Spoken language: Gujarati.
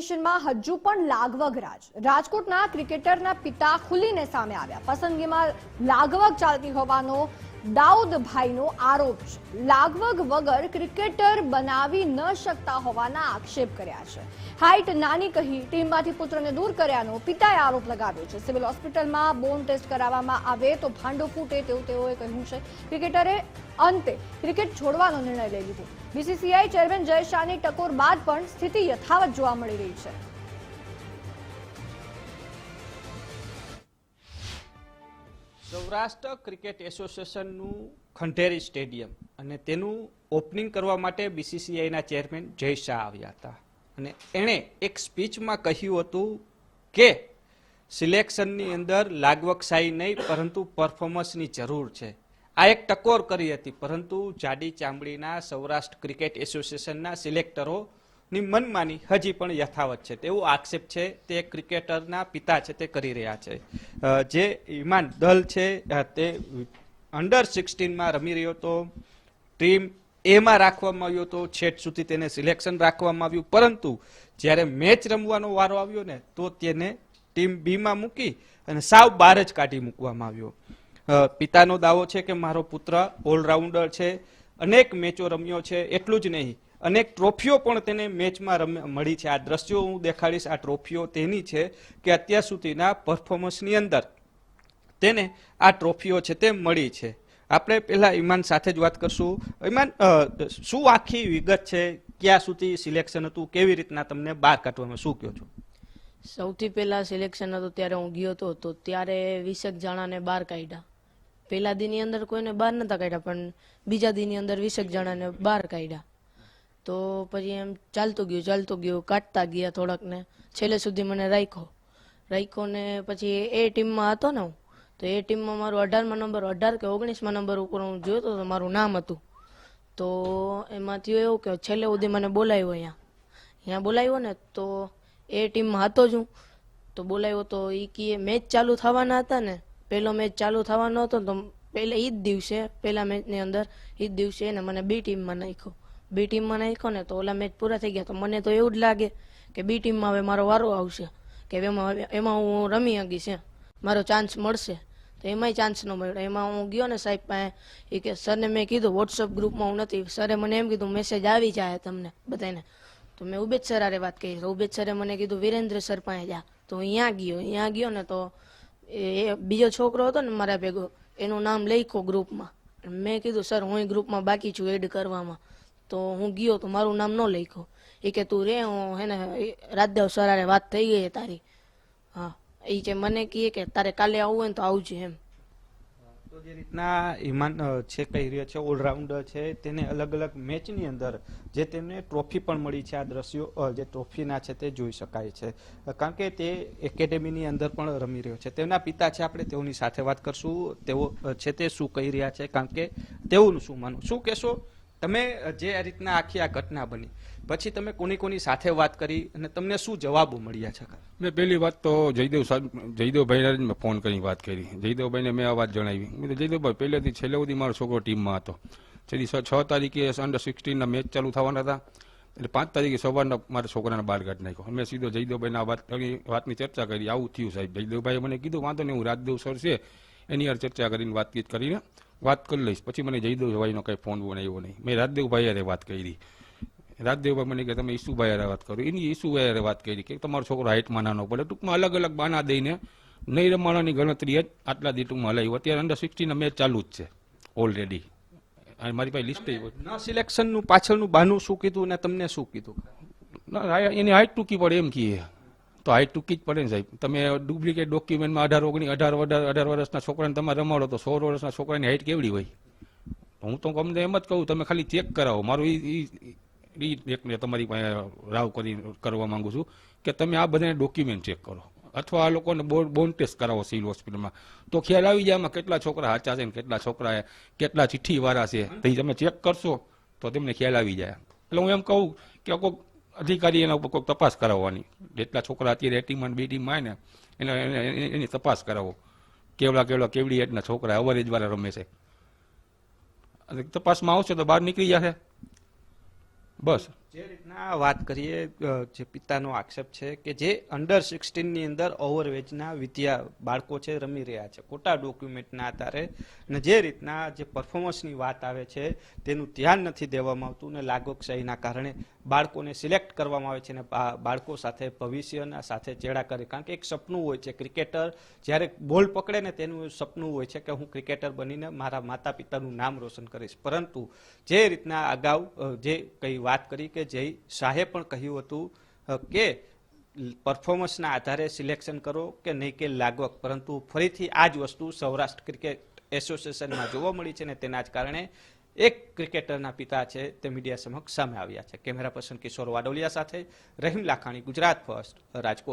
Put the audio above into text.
સ્ટેશનમાં હજુ પણ લાગવગ રાજ. રાજકોટના ક્રિકેટરના પિતા ખુલીને સામે આવ્યા. પસંદગીમાં લાગવગ ચાલતી હોવાનો દાઉદભાઈનો આરોપ છે. લાગવગ વગર ક્રિકેટર બનાવી ન શકતા હોવાના આક્ષેપ કર્યા છે. હાઇટ નાની કહી ટીમમાંથી પુત્રને દૂર કર્યાનો પિતાએ આરોપ લગાવ્યો છે. સિવિલ હોસ્પિટલમાં બોન ટેસ્ટ કરાવવામાં આવે તો ભાંડો ફૂટે તેવું તેઓએ કહ્યું છે. ક્રિકેટરે અંતે ક્રિકેટ છોડવાનો નિર્ણય લઈ લીધો. બીસીસીઆઈ ચેરમેન જય શાહની ટકોર બાદ પણ સ્થિતિ યથાવત જોવા મળી રહી છે. સૌરાષ્ટ્ર ક્રિકેટ એસોસિએશનનું ખંડેરી સ્ટેડિયમ અને તેનું ઓપનિંગ કરવા માટે બીસીસીઆઈના ચેરમેન જય શાહ આવ્યા હતા. અને એણે એક સ્પીચમાં કહ્યું હતું કે, સિલેક્શનની અંદર લાગવકશાહી નહીં, પરંતુ પરફોર્મન્સની જરૂર છે. આ એક ટકોર કરી હતી, પરંતુ જાડી ચામડીના સૌરાષ્ટ્ર ક્રિકેટ એસોસિએશનના સિલેક્ટરોની મનમાની હજી પણ યથાવત છે. તેવો આક્ષેપ છે, તે ક્રિકેટરના પિતા છે, તે કરી રહ્યા છે. જે ઇમાન દલ છે તે અંડર સિક્સટીનમાં રમી રહ્યો હતો. ટીમ એમાં રાખવામાં આવ્યો હતો. છેટ સુધી તેને સિલેક્શન રાખવામાં આવ્યું. પરંતુ જ્યારે મેચ રમવાનો વારો આવ્યો ને, તો તેને ટીમ બીમાં મૂકી અને સાવ બહાર જ કાઢી મૂકવામાં આવ્યો. પિતાનો દાવો છે કે મારો પુત્ર ઓલરાઉન્ડર છે. અનેક મેચો રમ્યો છે. એટલું જ નહીં અનેક ટ્રોફીઓ પણ તેને મેચમાં મળી છે. આ દ્રશ્યો હું દેખાડીશ, આ ટ્રોફીઓ તેની છે કે અત્યાર સુધીના પરફોર્મન્સની અંદર તેને આ ટ્રોફીઓ છે તે મળી છે. આપણે પહેલાં ઈમાન સાથે જ વાત કરશું. ઈમાન શું આખી વિગત છે? ક્યાં સુધી સિલેક્શન હતું? કેવી રીતના તમને બહાર કાઢવામાં શું કહો છો? સૌથી પહેલાં સિલેક્શન હતું ત્યારે હું ગયો હતો તો ત્યારે વીસેક જણાને બહાર કાઢ્યા. પહેલા દીની અંદર કોઈને બહાર નતા કાઢ્યા, પણ બીજા દીની અંદર વીસેક જણાને બહાર કાઢ્યા. તો પછી એમ ચાલતું ગયું ચાલતું ગયું, કાઢતા ગયા થોડાકને છેલ્લે સુધી મને રાખ્યો. રાખ્યો ને પછી એ ટીમમાં હતો ને હું, તો એ ટીમમાં મારું અઢારમાં નંબર, અઢાર કે ઓગણીસમાં નંબર ઉપર હું જોયો તો મારું નામ હતું. તો એમાં થયું એવું કે છેલ્લે સુધી મને બોલાવ્યો અહીંયા. અહીંયા બોલાવ્યો ને તો એ ટીમમાં હતો જ હું. તો બોલાવ્યો તો એ કે મેચ ચાલુ થવાના હતા ને, પહેલો મેચ ચાલુ થવાનો હતો તો પહેલા એ જ દિવસે, પહેલા મેચની અંદર એ જ દિવસે એને મને બી ટીમમાં નાખ્યો. બી ટીમમાં નાખ્યો ને તો ઓલા મેચ પૂરા થઈ ગયા. તો મને તો એવું જ લાગે કે બી ટીમમાં હવે મારો વારો આવશે. કે એમાં એમાં હું રમી શકીશ એમ. મારો ચાન્સ મળશે. તો એમાંય ચાન્સ ન મળ્યો. એમાં હું ગયો ને સાહેબ પાસે, એ કે સરને મેં કીધું વોટ્સઅપ ગ્રુપમાં હું નથી. સરે મને એમ કીધું મેસેજ આવી જાય તમને બધાને તો મેં ઉબેદ સર આરે વાત કરી. ઉબેદ સરે મને કીધું, વિરેન્દ્ર સર પાસે જા. તો અહીંયા ગયો. અહીંયા ગયો ને તો એ એ બીજો છોકરો હતો ને મારા ભેગો, એનું નામ લખ્યો ગ્રુપમાં મેં. કીધું, સર, હું ગ્રુપમાં બાકી છું એડ કરવામાં. તો હું ગયો તો મારું નામ ન લખ્યો. એ કે, તું રે, હું હે ને એ રાજદેવ સરારે વાત થઈ ગઈ તારી. હા, એ કે મને કહે કે, તારે કાલે આવવું હોય તો આવજે એમ. તો જે રીતના હિમાન છે કહી રહ્યો છે, ઓલરાઉન્ડર છે, તેને અલગ અલગ મેચની અંદર જે તેમને ટ્રોફી પણ મળી છે, આ દ્રશ્યો જે ટ્રોફીના છે તે જોઈ શકાય છે. કારણ કે તે એકેડેમીની અંદર પણ રમી રહ્યો છે. તેમના પિતા છે, આપણે તેઓની સાથે વાત કરશું. તેઓ છે તે શું કહી રહ્યા છે? કારણ કે તેઓનું શું માનવું? શું કહેશો? તમે જે આ રીતના આખી આ ઘટના બની, પછી તમે કોની કોની સાથે વાત કરી અને તમને શું જવાબો મળ્યા છે? મેં પહેલી વાત તો જયદેવ સાહેબ જયદેવભાઈને જ મેં ફોન કરીને વાત કરી. જયદેવભાઈને મેં આ વાત જણાવી. મેં જયદેવભાઈ, પહેલેથી છેલ્લે સુધી મારો છોકરો ટીમમાં હતો. છેલ્લી છ તારીખે અંડર સિક્સટીનના મેચ ચાલુ થવાના હતા. એટલે પાંચ તારીખે સવારના મારા છોકરાને બહાર કાઢી નાખ્યો મેં સીધો જયદેવભાઈને આ વાત વાતની ચર્ચા કરી. આવું થયું સાહેબ. જયદેવભાઈએ મને કીધું, વાંધો નહીં, હું રાજદેવ સર છે. એની યાર ચર્ચા કરીને વાતચીત કરીને વાત કરી લઈશ. પછી મને જયદેવભાઈનો કંઈ ફોન બોન આવ્યો નહીં. મેં રાજદેવભાઈ હારે વાત કરી. રાજદેવભાઈ મને કે તમે ઈસુભાઈ હારે વાત કરો. એની ઈસુભાઈ હારે વાત કરી કે તમારો છોકરો હાઇટમાં નાનો પડે. ટૂંકમાં અલગ અલગ બાના દઈને નહીં રમાડાની ગણતરી જ આટલા દી ટૂંકમાં હલાવી અત્યારે અંડર સિક્સટીના મેચ ચાલુ જ છે ઓલરેડી અને મારી પાસે લિસ્ટ ન સિલેક્શનનું પાછળનું બાનું શું કીધું અને તમને શું કીધું? ના એની હાઇટ ટૂંકી પડે એમ કહીએ. તો હાઈટ ટૂંકી જ પડે ને સાહેબ તમે ડુપ્લિકેટ ડોક્યુમેન્ટમાં અઢાર ઓગણી અઢાર અઢાર અઢાર વર્ષના છોકરાને તમારે રમાડો તો સોળ વર્ષના છોકરાની હાઈટ કેવડી હોય? હું તો અમને એમ જ કહું, તમે ખાલી ચેક કરાવો. મારું એ એકને તમારી પાસે રાવ કરી કરવા માંગુ છું કે તમે આ બધાને ડોક્યુમેન્ટ ચેક કરો. અથવા આ લોકોને બોન ટેસ્ટ કરાવો સિવિલ હોસ્પિટલમાં તો ખ્યાલ આવી જાય આમાં કેટલા છોકરા સાચા છે ને કેટલા છોકરા કેટલા ચિઠ્ઠી વાળા છે. તે તમે ચેક કરશો તો તમને ખ્યાલ આવી જાય. એટલે હું એમ કહું કે અધિકારી એના ઉપર કોઈક તપાસ કરાવવાની. જેટલા છોકરા અત્યારે એટીમાં બી ટીમમાં ને, એને એને- એની તપાસ કરાવો. કેવડા કેવડા કેવડી એટના છોકરા અવરેજ વાળા રમે છે. અને તપાસમાં આવશે તો બહાર નીકળી જશે. બસ. જે રીતના વાત કરીએ જે પિતાનો આક્ષેપ છે કે જે અંડર સિક્સટીનની અંદર ઓવરવેજના વિદ્યા બાળકો છે રમી રહ્યા છે. ખોટા ડોક્યુમેન્ટના આધારે અને જે રીતના જે પરફોર્મન્સની વાત આવે છે તેનું ધ્યાન નથી દેવામાં આવતું અને લાગવકશાહીના કારણે બાળકોને સિલેક્ટ કરવામાં આવે છે અને બાળકો સાથે ભવિષ્યના સાથે ચેડા કરે. કારણ કે એક સપનું હોય છે ક્રિકેટર જ્યારે બોલ પકડે ને તેનું સપનું હોય છે કે હું ક્રિકેટર બનીને મારા માતા પિતાનું નામ રોશન કરીશ. પરંતુ જે રીતના અગાઉ જે કંઈ વાત કરી કે જય શાહે પણ કહ્યું હતું કે પરફોર્મન્સના આધારે સિલેક્શન કરો કે નહીં કે લાગવક પરંતુ ફરીથી આ જ વસ્તુ સૌરાષ્ટ્ર ક્રિકેટ એસોસિએશનમાં જોવા મળી છે ને તેના જ કારણે એક ક્રિકેટરના પિતા છે તે મીડિયા સમક્ષ સામે આવ્યા છે. કેમેરા પર્સન કિશોર વાડોલિયા સાથે રહીમ લાખાણી, ગુજરાત ફર્સ્ટ, રાજકોટ.